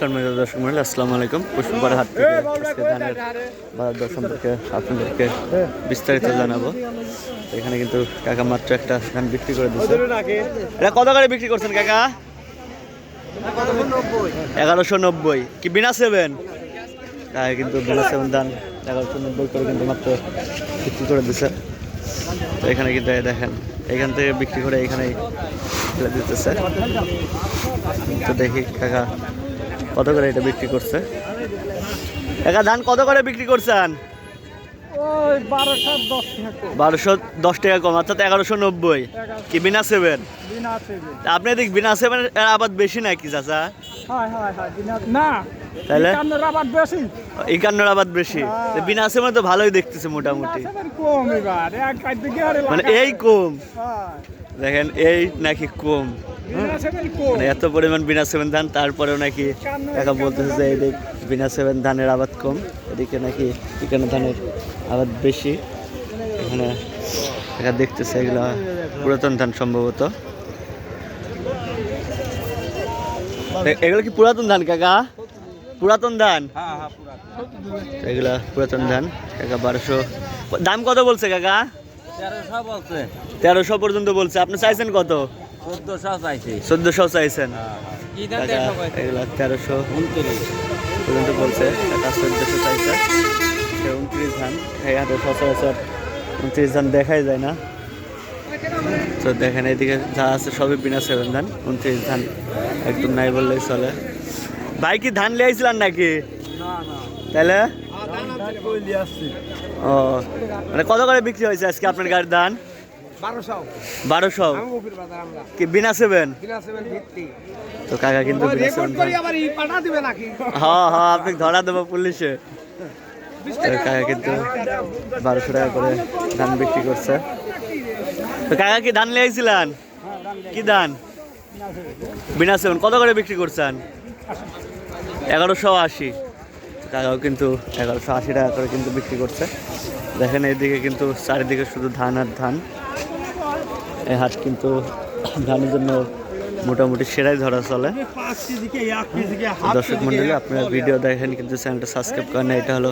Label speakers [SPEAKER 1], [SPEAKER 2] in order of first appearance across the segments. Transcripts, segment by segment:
[SPEAKER 1] সম্মানিত দর্শক মন্ডলী আসসালামু আলাইকুম। পুষ্পপাড়া হাট থেকে আজকে ধানের বাজার দর সম্পর্কে আপনাদেরকে বিস্তারিত জানাব। এখানে কিন্তু কাকা মাত্র একটা ধান বিক্রি করে দিচ্ছে এটা কত করে বিক্রি করছেন কাকা? এগারোশো নব্বই। কি বিনা সেভেন? কাকা কিন্তু বিনা সেভেন ধান এগারোশো নব্বই করে কিন্তু মাত্র বিক্রি করে দিচ্ছে তো এখানে কিন্তু দেখেন এখান থেকে বিক্রি করে এখানে দিতেছে। তো দেখি কাকা কত করে এটা বিক্রি করছে? একা ধান কত করে বিক্রি করছেন?
[SPEAKER 2] বারোশো দশ টাকা
[SPEAKER 1] কম অর্থাৎ এগারোশো নব্বই। কি বিনা সেভেন? আপনি দেখ বিনা সেভেন আবার বেশি নাকি চাচা?
[SPEAKER 2] হয় হয় হয় বিনা
[SPEAKER 1] তাহলে?
[SPEAKER 2] একান্নের বেশি।
[SPEAKER 1] বেশি। সেভেন তো ভালোই দেখতেছে মোটামুটি। মানে এই কম। দেখেন এই নাকি কম। মানে এত পরিমাণ বিনা সেভেন ধান তারপরেও নাকি টাকা বলতেছে যে এদিক বিনা সেভেন ধানের আবাদ কম এদিকে নাকি এখানে ধানের আবাদ বেশি। এখানে এখানে দেখতেছে এগুলো পুরাতন ধান সম্ভবত। এগুলো কি পুরাতন ধান কাকা? পুরাতন ধান? এগুলা পুরাতন ধান কাকা বারোশো। দাম কত বলছে কাকা?
[SPEAKER 3] তেরোশো
[SPEAKER 1] পর্যন্ত বলছে। আপনি চাইছেন কত?
[SPEAKER 3] চোদ্দশো
[SPEAKER 1] চাইছেন? এগুলা তেরোশো।
[SPEAKER 3] উনত্রিশ।
[SPEAKER 1] পর্যন্ত বলছে টাকা চোদ্দশো চাইছে। উনত্রিশ ধান এই হাতে সচরাচর উনত্রিশ ধান দেখাই যায় না। তো দেখেন এদিকে যা আছে সবই বিনা সেভেন ধান উনত্রিশ ধান একদম নাই বললেই চলে। ভাই কি ধান লিয়েছিলেন নাকি? তাহলে ও মানে কত করে বিক্রি হয়েছে আজকে আপনার গাড়ির ধান?
[SPEAKER 2] বারোশো।
[SPEAKER 1] কি বিনা সেভেন? তো কাকা কিন্তু বিনা সেভেন হ্যাঁ হ্যাঁ আপনি ধরা দেবো পুলিশে। কাকা কিন্তু বারোশো টাকা করে ধান বিক্রি করছে। তো কাকা কি ধান লিয়েছিলেন কি ধান? বিনা সেভেন। কত করে বিক্রি করছেন? এগারোশো আশি। কাকাও কিন্তু এগারোশো আশি টাকা করে কিন্তু বিক্রি করছে। দেখেন এইদিকে কিন্তু চারিদিকে শুধু ধান আর ধান। এই হাট কিন্তু ধানের জন্য মোটামুটি সেরাই ধরা চলে। দর্শক মন্ডলী, আপনারা ভিডিও দেখেন কিন্তু চ্যানেলটা সাবস্ক্রাইব করেন না এটা হলো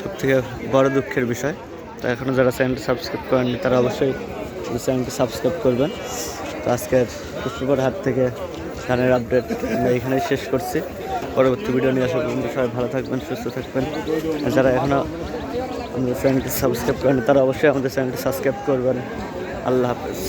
[SPEAKER 1] সব থেকে বড় দুঃখের বিষয়। তো এখনও যারা চ্যানেলটা সাবস্ক্রাইব করেননি, তারা অবশ্যই চ্যানেলটা সাবস্ক্রাইব করবেন। তো আজকের পুষ্পকর হাট থেকে ধানের আপডেট আমরা এখানেই শেষ করছি। পরবর্তী ভিডিও নিয়ে আসা পর্যন্ত সবাই ভালো থাকবেন, সুস্থ থাকবেন। যারা এখনও চ্যানেলটি সাবস্ক্রাইব করেন তারা অবশ্যই আমাদের চ্যানেলটি সাবস্ক্রাইব করবেন। আল্লাহ হাফেজ।